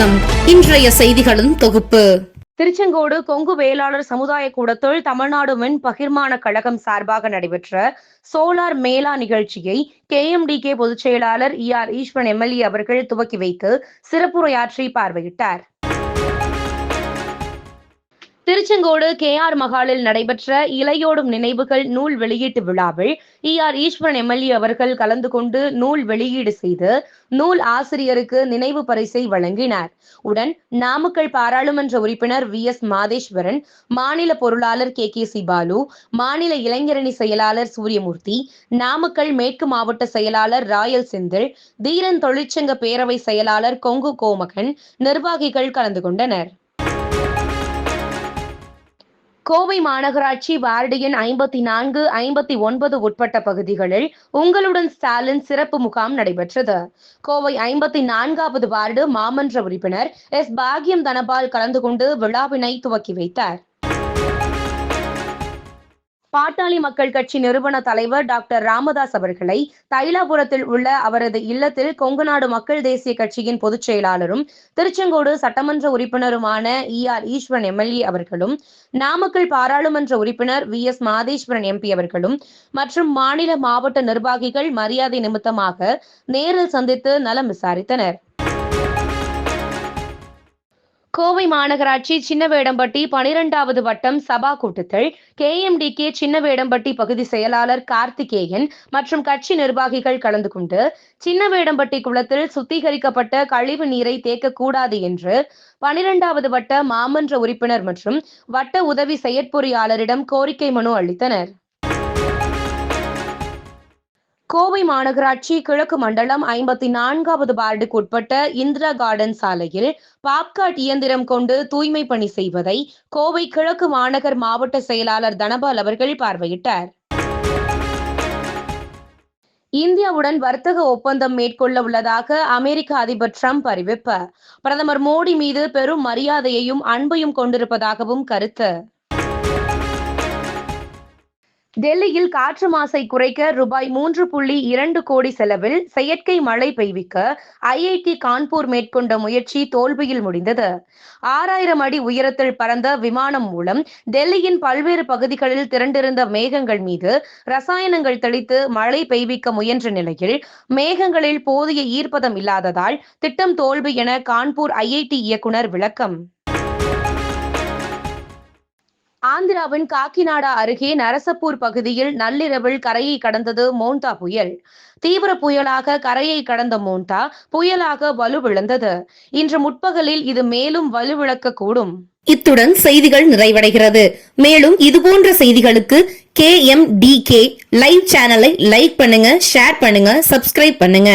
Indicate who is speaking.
Speaker 1: வணக்கம். இன்றைய செய்திகளின் தொகுப்பு.
Speaker 2: திருச்செங்கோடு கொங்கு வேளாளர் சமுதாய கூடத்தில் தமிழ்நாடு மின் பகிர்மான கழகம் சார்பாக நடைபெற்ற சோலார் மேளா நிகழ்ச்சியை கே எம்டி கே பொதுச் செயலாளர் இ ஆர் ஈஸ்வரன் எம்எல்ஏ அவர்கள் துவக்கி வைத்து சிறப்புரையாற்றி பார்வையிட்டார். திருச்செங்கோடு கே ஆர் மகாலில் நடைபெற்ற இலையோடும் நினைவுகள் நூல் வெளியீட்டு விழாவில் இ ஆர் ஈஸ்வரன் எம்எல்ஏ அவர்கள் கலந்து கொண்டு நூல் வெளியீடு செய்து நூல் ஆசிரியருக்கு நினைவு பரிசை வழங்கினார். உடன் நாமக்கல் பாராளுமன்ற உறுப்பினர் வி எஸ் மாதேஸ்வரன் மாநில பொருளாளர் கே கே சி பாலு மாநில இளைஞரணி செயலாளர் சூரியமூர்த்தி நாமக்கல் மேற்கு மாவட்ட செயலாளர் ராயல் செந்தில் தீரன் தொழிற்சங்க பேரவை செயலாளர் கொங்கு கோமகன் நிர்வாகிகள் கலந்து கொண்டனர். கோவை மாநகராட்சி வார்டு எண் ஐம்பத்தி நான்கு ஐம்பத்தி ஒன்பது உட்பட்ட பகுதிகளில் உங்களுடன் ஸ்டாலின் சிறப்பு முகாம் நடைபெற்றது. கோவை ஐம்பத்தி நான்காவது வார்டு மாமன்ற உறுப்பினர் எஸ் பாகியம் தனபால் கலந்து கொண்டு விழாவினை துவக்கி வைத்தார். பாட்டாளி மக்கள் கட்சி நிறுவன தலைவர் டாக்டர் ராமதாஸ் அவர்களை தைலாபுரத்தில் உள்ள அவரது இல்லத்தில் கொங்குநாடு மக்கள் தேசிய கட்சியின் பொதுச் செயலாளரும் திருச்செங்கோடு சட்டமன்ற உறுப்பினருமான இ ஆர் ஈஸ்வரன் எம்எல்ஏ அவர்களும் நாமக்கல் பாராளுமன்ற உறுப்பினர் வி எஸ் மாதேஸ்வரன் எம்பி அவர்களும் மற்றும் மாநில மாவட்ட நிர்வாகிகள் மரியாதை நிமித்தமாக நேரில் சந்தித்து நலம் விசாரித்தனர். கோவை மாநகராட்சி சின்னவேடம்பட்டி பனிரெண்டாவது வட்டம் சபா கூட்டத்தில் கேஎம்டிகே சின்னவேடம்பட்டி பகுதி செயலாளர் கார்த்திகேயன் மற்றும் கட்சி நிர்வாகிகள் கலந்து கொண்டு சின்னவேடம்பட்டி குளத்தில் சுத்திகரிக்கப்பட்ட கழிவு நீரை தேக்கக்கூடாது என்று பனிரெண்டாவது வட்ட மாமன்ற உறுப்பினர் மற்றும் வட்ட உதவி செயற்பொறியாளரிடம் கோரிக்கை மனு அளித்தனர். கோவை மாநகராட்சி கிழக்கு மண்டலம் ஐம்பத்தி நான்காவது வார்டுக்கு உட்பட்ட இந்திரா கார்டன் சாலையில் பாப்காட் இயந்திரம் கொண்டு தூய்மை பணி செய்வதை கோவை கிழக்கு மாநகர் மாவட்ட செயலாளர் தனபால் அவர்கள் பார்வையிட்டார். இந்தியாவுடன் வர்த்தக ஒப்பந்தம் மேற்கொள்ள உள்ளதாக அமெரிக்க அதிபர் ட்ரம்ப் அறிவிப்பு. பிரதமர் மோடி மீது பெரும் மரியாதையையும் அன்பையும் கொண்டிருப்பதாகவும் கருத்து. டெல்லியில் காற்று மாசை குறைக்க ரூபாய் மூன்று புள்ளி இரண்டு கோடி செலவில் செயற்கை மழை பெய்விக்க ஐஐடி கான்பூர் மேற்கொண்ட முயற்சி தோல்வியில் முடிந்தது. ஆறாயிரம் அடி உயரத்தில் பறந்த விமானம் மூலம் டெல்லியின் பல்வேறு பகுதிகளில் திரண்டிருந்த மேகங்கள் மீது ரசாயனங்கள் தெளித்து மழை பெய்விக்க முயன்ற நிலையில் மேகங்களில் போதிய ஈர்ப்பதம் இல்லாததால் திட்டம் தோல்வி என கான்பூர் ஐஐடி இயக்குனர் விளக்கம். ஆந்திராவின் காக்கிநாடா அருகே நரசப்பூர் பகுதியில் நள்ளிரவில் கரையை கடந்தது மோண்டா புயல். தீவிர புயலாக கரையை கடந்த மோண்டா புயலாக வலுவிழந்தது இன்று முற்பகலில் இது மேலும் வலுவிழக்கக்கூடும்
Speaker 1: இத்துடன் செய்திகள் நிறைவடைகிறது. மேலும் இதுபோன்ற செய்திகளுக்கு K M D K live சேனலை லைக் பண்ணுங்க ஷேர் பண்ணுங்க சப்ஸ்கிரைப் பண்ணுங்க.